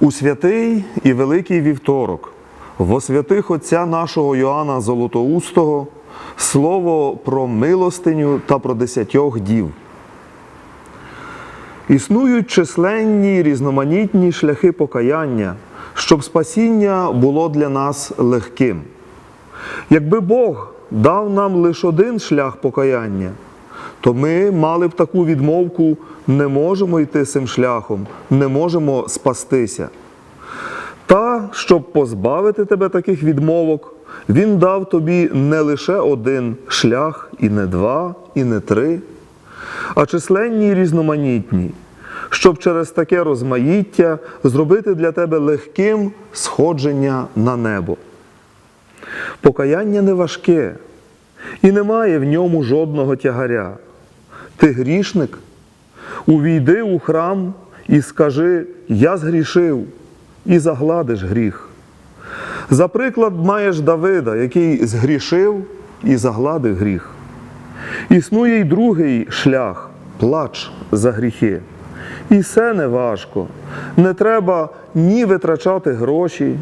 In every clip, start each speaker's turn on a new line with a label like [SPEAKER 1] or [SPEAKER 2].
[SPEAKER 1] У святий і великий вівторок, во святих отця нашого Йоанна Золотоустого, слово про милостиню та про десятьох дів. Існують численні різноманітні шляхи покаяння, щоб спасіння було для нас легким. Якби Бог дав нам лише один шлях покаяння, то ми мали б таку відмовку не можемо йти цим шляхом, не можемо спастися. Та, щоб позбавити тебе таких відмовок, Він дав тобі не лише один шлях, і не два, і не три, а численні і різноманітні, щоб через таке розмаїття зробити для тебе легким сходження на небо. Покаяння не важке, і немає в ньому жодного тягаря. Ти грішник, увійди у храм і скажи: Я згрішив, і загладиш гріх. За приклад маєш Давида, який згрішив і загладив гріх. Існує й другий шлях плач за гріхи. І це не важко. Не треба ні витрачати гроші,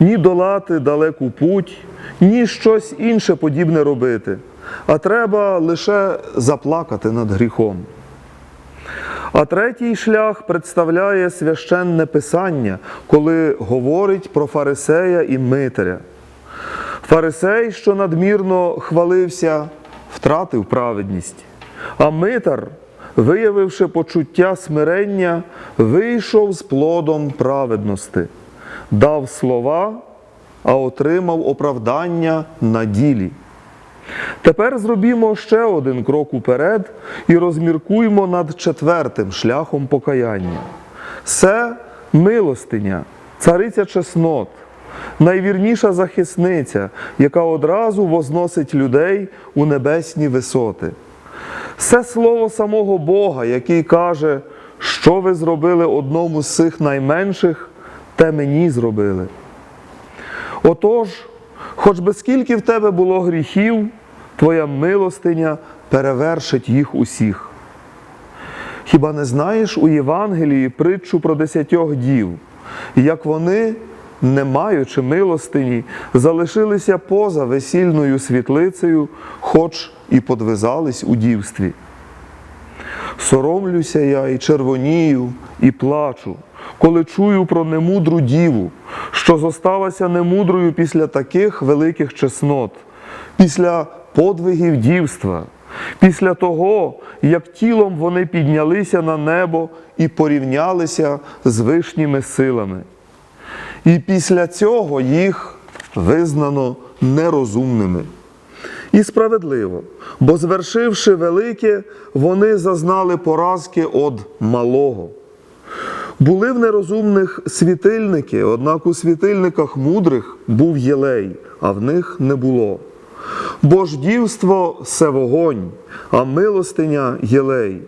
[SPEAKER 1] ні долати далеку путь, ні щось інше подібне робити, а треба лише заплакати над гріхом. А третій шлях представляє священне писання, коли говорить про фарисея і митаря. Фарисей, що надмірно хвалився, втратив праведність, а митар, виявивши почуття смирення, вийшов з плодом праведності, дав слова, а отримав оправдання на ділі. Тепер зробімо ще один крок уперед і розміркуємо над четвертим шляхом покаяння. Це милостиня, цариця чеснот, найвірніша захисниця, яка одразу возносить людей у небесні висоти. Це слово самого Бога, який каже, що ви зробили одному з цих найменших, те мені зробили. Отож, хоч би скільки в тебе було гріхів, твоя милостиня перевершить їх усіх. Хіба не знаєш у Євангелії притчу про десятьох дів, як вони, не маючи милостині, залишилися поза весільною світлицею, хоч і подвизались у дівстві? Соромлюся я і червонію, і плачу, коли чую про немудру діву, що зосталася немудрою після таких великих чеснот, після подвигів дівства, після того, як тілом вони піднялися на небо і порівнялися з вишніми силами. І після цього їх визнано нерозумними. І справедливо, бо звершивши велике, вони зазнали поразки од малого. Були в нерозумних світильники, однак у світильниках мудрих був єлей, а в них не було. Бо ж дівство це вогонь, а милостиня єлей.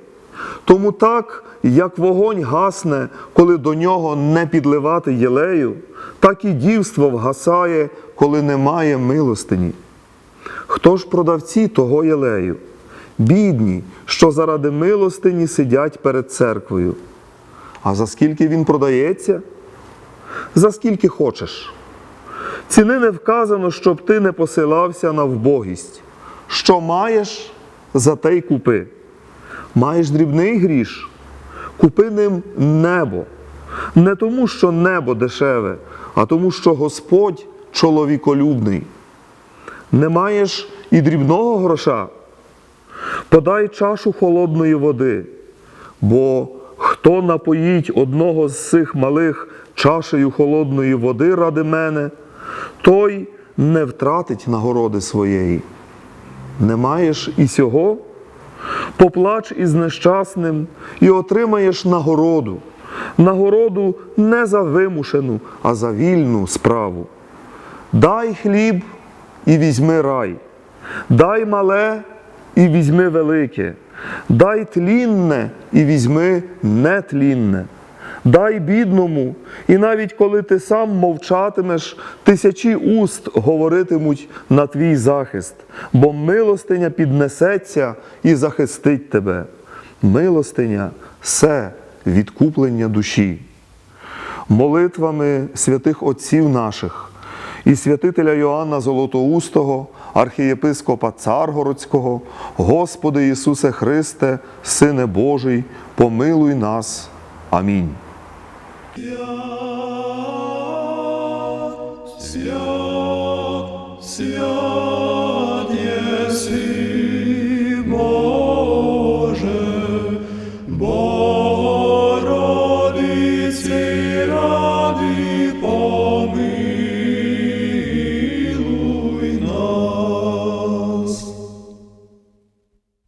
[SPEAKER 1] Тому так, як вогонь гасне, коли до нього не підливати єлею, так і дівство вгасає, коли немає милостині. Хто ж продавці того єлею? Бідні, що заради милостині сидять перед церквою. А за скільки він продається? За скільки хочеш. Ціни не вказано, щоб ти не посилався на вбогість. Що маєш, за те й купи. Маєш дрібний гріш, купи ним небо. Не тому, що небо дешеве, а тому, що Господь чоловіколюбний. Не маєш і дрібного гроша, подай чашу холодної води, бо хто напоїть одного з цих малих чашею холодної води ради мене, той не втратить нагороди своєї. Не маєш і сього, поплач із нещасним і отримаєш нагороду. Нагороду не за вимушену, а за вільну справу. Дай хліб і візьми рай, дай мале і візьми велике, дай тлінне і візьми нетлінне. Дай бідному, і навіть коли ти сам мовчатимеш, тисячі уст говоритимуть на твій захист, бо милостиня піднесеться і захистить тебе. Милостиня все відкуплення душі. Молитвами святих отців наших і святителя Йоанна Золотоустого, архієпископа Царгородського, Господи Ісусе Христе, Сине Божий, помилуй нас. Амінь.
[SPEAKER 2] Свят, свят,